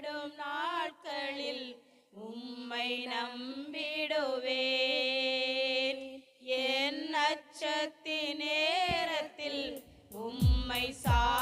பயப்படும் நாட்களில் உம்மை நம்பிடுவேன். என் அச்சத்தி நேரத்தில் உம்மை சா